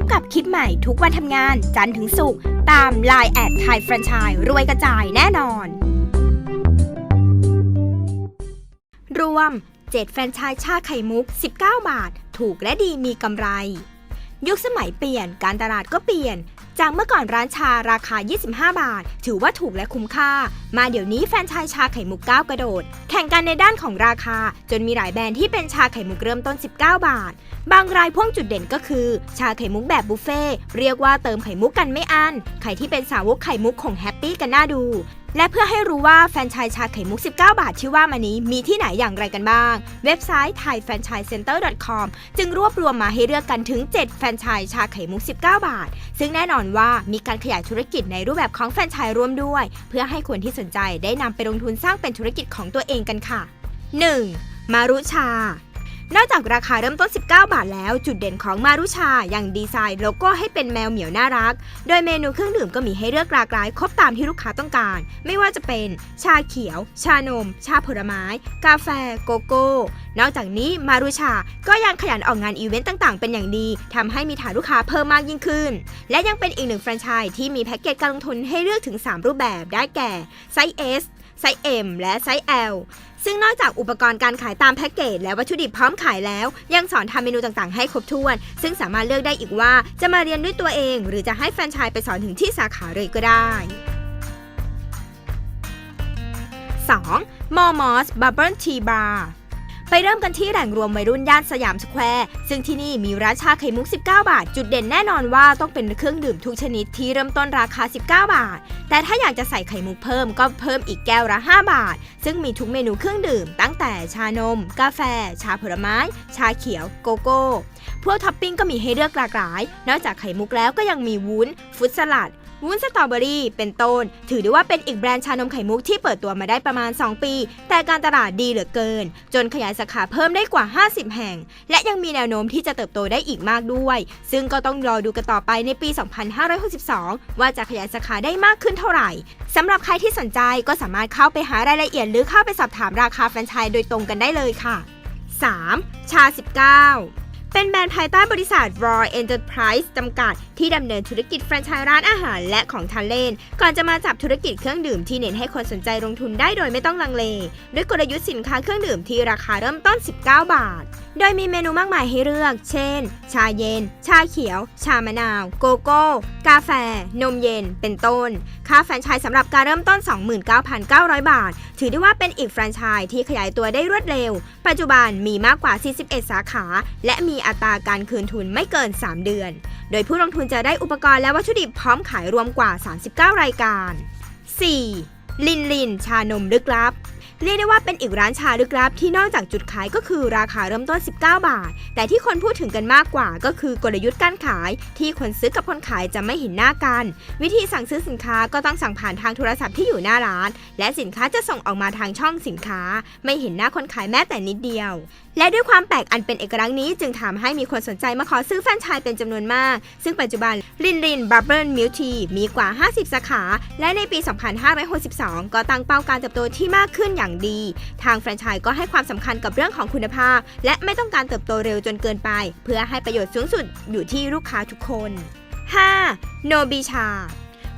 บกับคลิปใหม่ทุกวันทำงาน จันทร์ถึงศุกร์ตาม Line แอดไทยแฟรนไชส์รวยกระจายแน่นอน รวม 7 แฟรนไชส์ชาไข่มุก 19 บาท ถูกและดีมีกำไร ยุคสมัยเปลี่ยนการตลาดก็เปลี่ยน จากเมื่อก่อนร้านชาราคา 25 บาท ถือว่าถูกและคุ้มค่า มาเดี๋ยวนี้แฟรนไชส์ชาไข่มุกก้าวกระโดด แข่งกันในด้านของราคา จนมีหลายแบรนด์ที่เป็นชาไข่มุกเริ่มต้น 19 บาท บางรายพ่วงจุดเด่นก็คือ ชาไข่มุกแบบบุฟเฟ่เรียกว่าเติมไข่มุกกันไม่อั้นใครที่เป็นสาวกไข่มุกคงแฮปปี้กันน่าดูและเพื่อให้รู้ว่าแฟนชส์ชาไข่มุก 19 บาทที่ว่ามานี้มีที่ไหนอย่างไรกันบ้าง เว็บไซต์ thaifranchisecenter.com จึงรวบรวมมาให้เลือกกันถึง 7 แฟนชส์ชาไข่มุก 19 บาท ซึ่งแน่นอนว่ามีการขยายธุรกิจในรูปแบบของแฟนชส์ร่วมด้วย เพื่อให้คนที่สนใจได้นำไปลงทุนสร้างเป็นธุรกิจของตัวเองกันค่ะ 1. มารุชา นอกจากราคาเริ่มต้น 19 บาทแล้ว จุดเด่นของมารุชายังดีไซน์โลโก้ให้เป็นแมวเหมียวน่ารัก โดยเมนูเครื่องดื่มก็มีให้เลือกหลากหลายครบตามที่ลูกค้าต้องการ ไม่ว่าจะเป็น ชาเขียว ชานม ชาผลไม้ กาแฟ โกโก้ นอกจากนี้มารุชาก็ยังขยันออกงานอีเวนต์ต่างๆ เป็นอย่างดีทำให้มีฐานลูกค้าเพิ่มมากยิ่งขึ้น และยังเป็นอีกหนึ่งแฟรนไชส์ที่มีแพ็กเกจการลงทุนให้เลือกถึง 3 รูปแบบได้แก่ไซส์ S ไซส์ M และไซส์ L ซึ่งนอกจากอุปกรณ์การขายตามแพ็กเกจและวัตถุดิบพร้อมขายแล้ว ยังสอนทำเมนูต่างๆให้ครบถ้วน ซึ่งสามารถเลือกได้อีกว่าจะมาเรียนด้วยตัวเอง หรือจะให้แฟรนไชส์ไปสอนถึงที่สาขาเลยก็ได้ 2. มอมอสบับเบิลทีบาร์ ไปเริ่มกันที่แหล่งรวมวัยรุ่นย่านสยามสแควร์ ซึ่งที่นี่มีร้านชาไข่มุก 19 บาท จุดเด่นแน่นอนว่าต้องเป็นเครื่องดื่มทุกชนิดที่เริ่มต้นราคา 19 บาท แต่ถ้าอยากจะใส่ไข่มุกเพิ่มก็เพิ่มอีกแก้วละ 5 บาท ซึ่งมีทุกเมนูเครื่องดื่ม ตั้งแต่ชานม กาแฟ ชาผลไม้ ชาเขียว โกโก้พวกท็อปปิ้งก็มีให้เลือกหลากหลาย นอกจากไข่มุกแล้วก็ยังมีวุ้น ฟุตสลัด วุ้นสตรอเบอรี่ เป็นต้น ถือได้ว่าเป็นอีกแบรนด์ชานมไข่มุกที่เปิดตัวมาได้ประมาณ 2 ปี แต่การตลาดดีเหลือเกิน จนขยายสาขาเพิ่มได้กว่า 50 แห่ง และยังมีแนวโน้มที่จะเติบโตได้อีกมากด้วย ซึ่งก็ต้องรอดูกันต่อไปในปี 2562 ว่าจะขยายสาขาได้มากขึ้นเท่าไหร่สำหรับใครที่สนใจก็สามารถเข้าไปหารายละเอียดหรือเข้าไปสอบถามราคาแฟรนไชส์โดยตรงกันได้เลยค่ะ 3. ชา 19 เป็นแบรนด์ภายใต้บริษัท Raw Enterprise จำกัด ที่ดำเนินธุรกิจแฟรนไชส์ร้านอาหารและของทานเล่น ก่อนจะมาจับธุรกิจเครื่องดื่มที่เน้นให้คนสนใจลงทุนได้โดยไม่ต้องลังเล ด้วยกลยุทธ์สินค้าเครื่องดื่มที่ราคาเริ่มต้น 19 บาท โดยมีเมนูมากมายให้เลือก เช่น ชาเย็น ชาเขียว ชามะนาว โกโก้ กาแฟ นมเย็น เป็นต้น ค่าแฟรนไชส์สำหรับการเริ่มต้น 29,900 บาท ถือได้ว่าเป็นอีกแฟรนไชส์ที่ขยายตัวได้รวดเร็ว ปัจจุบันมีมากกว่า 41 สาขา และมีอัตราการคืนทุนไม่เกิน 3 เดือน โดยผู้ลงทุนจะได้อุปกรณ์และวัตถุดิบพร้อมขายรวมกว่า 39 รายการ 4. ลินลิน ชานมลึกลับ เรียกได้ว่าเป็นอีกร้านชาลึกลับที่นอกจากจุดขายก็คือราคาเริ่มต้น 19 บาท แต่ที่คนพูดถึงกันมากกว่าก็คือกลยุทธ์การขาย ที่คนซื้อกับคนขายจะไม่เห็นหน้ากัน วิธีสั่งซื้อสินค้าก็ต้องสั่งผ่านทางโทรศัพท์ที่อยู่หน้าร้าน และสินค้าจะส่งออกมาทางช่องสินค้า ไม่เห็นหน้าคนขายแม้แต่นิดเดียว และด้วยความแปลกอันเป็นเอกลักษณ์นี้จึงทำให้มีคนสนใจมาขอซื้อแฟรนไชส์เป็นจำนวนมาก ซึ่งปัจจุบันลินลินบับเบิลมิลทีมีกว่า 50 สาขา และในปี 2562 ก็ตั้งเป้าการเติบโตที่มากขึ้นอย่างดี ทางแฟรนไชส์ก็ให้ความสำคัญกับเรื่องของคุณภาพ และไม่ต้องการเติบโตเร็วจนเกินไป เพื่อให้ประโยชน์สูงสุดอยู่ที่ลูกค้าทุกคน 5. โนบิชา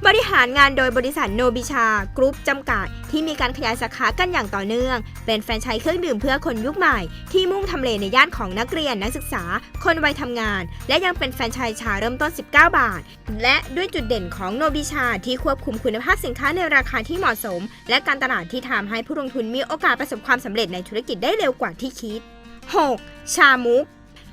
บริหารงานโดยบริษัทโนบิชากรุ๊ปจำกัด ที่มีการขยายสาขากันอย่างต่อเนื่อง เป็นแฟรนไชส์เครื่องดื่มเพื่อคนยุคใหม่ ที่มุ่งทำเลในย่านของนักเรียนนักศึกษา คนวัยทำงาน และยังเป็นแฟรนไชส์ชาเริ่มต้น 19 บาท และด้วยจุดเด่นของโนบิชาที่ควบคุมคุณภาพสินค้าในราคาที่เหมาะสม และการตลาดที่ทำให้ผู้ลงทุนมีโอกาสประสบความสำเร็จในธุรกิจได้เร็วกว่าที่คิด 6. ชามุก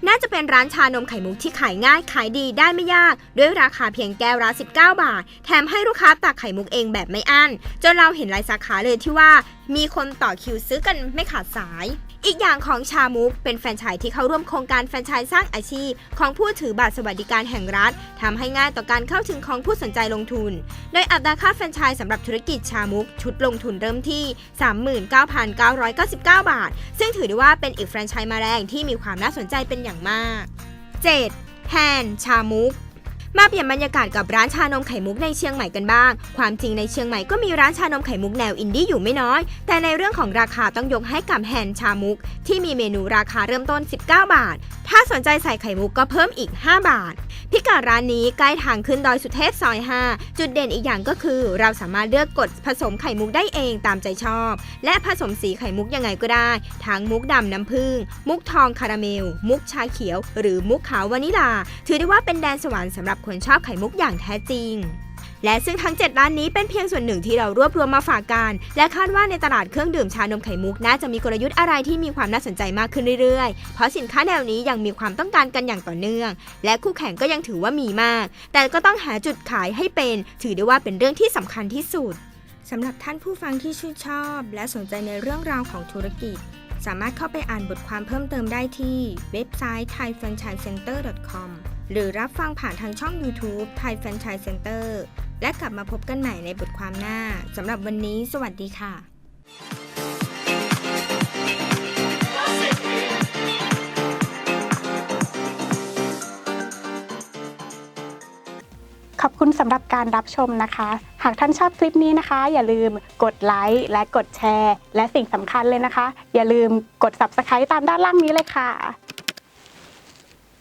น่าจะเป็นร้านชานมไข่มุกที่ขายง่าย ขายดีได้ไม่ยาก ด้วยราคาเพียงแก้วละ19 บาท แถมให้ลูกค้าตักไข่มุกเองแบบไม่อั้น จนเราเห็นหลายสาขาเลยที่ว่า มีคนต่อคิวซื้อกันไม่ขาดสาย อีกอย่างของชามุกเป็นแฟรนไชส์ที่เข้าร่วมโครงการแฟรนไชส์สร้างอาชีพ ของผู้ถือบัตรสวัสดิการแห่งรัฐทำให้ง่ายต่อการเข้าถึงของผู้สนใจลงทุน โดยอัตราค่าแฟรนไชส์สำหรับธุรกิจชามุก ชุดลงทุนเริ่มที่ 39,999 บาท ซึ่งถือได้ว่าเป็นอีกแฟรนไชส์มาแรงที่มีความน่าสนใจเป็นอย่างมาก 7. แฮนชามุก มาเปลี่ยนบรรยากาศกับร้านชานมไข่มุกในเชียงใหม่กันบ้าง ความจริงในเชียงใหม่ก็มีร้านชานมไข่มุกแนวอินดี้อยู่ไม่น้อย แต่ในเรื่องของราคาต้องยกให้กับแฮนชามุก ที่มีเมนูราคาเริ่มต้น 19 บาท ถ้าสนใจใส่ไข่มุกก็เพิ่มอีก 5 บาท พิกัดร้านนี้ใกล้ทางขึ้นดอยสุเทพซอย 5 จุดเด่นอีกอย่างก็คือ เราสามารถเลือกกดผสมไข่มุกได้เองตามใจชอบ และผสมสีไข่มุกยังไงก็ได้ ทั้งมุกดำน้ำผึ้งมุกทองคาราเมล มุกชาเขียว หรือมุกขาววานิลา ถือได้ว่าเป็นแดนสวรรค์สำหรับคนชอบไข่มุกอย่างแท้จริง และซึ่งทั้ง 7 ร้านนี้เป็นเพียงส่วนหนึ่งที่เรารวบรวมมาฝากกัน และคาดว่าในตลาดเครื่องดื่มชานมไข่มุกน่าจะมีกลยุทธ์อะไรที่มีความน่าสนใจมากขึ้นเรื่อยๆ เพราะสินค้าแนวนี้ยังมีความต้องการกันอย่างต่อเนื่อง และคู่แข่งก็ยังถือว่ามีมาก แต่ก็ต้องหาจุดขายให้เป็น ถือได้ว่าเป็นเรื่องที่สำคัญที่สุดสำหรับท่านผู้ฟังที่ชื่นชอบ และสนใจในเรื่องราวของธุรกิจ สามารถเข้าไปอ่านบทความเพิ่มเติมได้ที่เว็บไซต์ thaifranchisecenter.com หรือรับฟังผ่านทางช่อง YouTube Thai Franchise Center และกลับมาพบกันใหม่ในบทความหน้าสำหรับวันนี้ สวัสดีค่ะขอบคุณสำหรับการรับชมนะคะ หากท่านชอบคลิปนี้นะคะ อย่าลืมกดไลค์และกดแชร์ และสิ่งสำคัญเลยนะคะ อย่าลืมกด Subscribe ตามด้านล่างนี้เลยค่ะ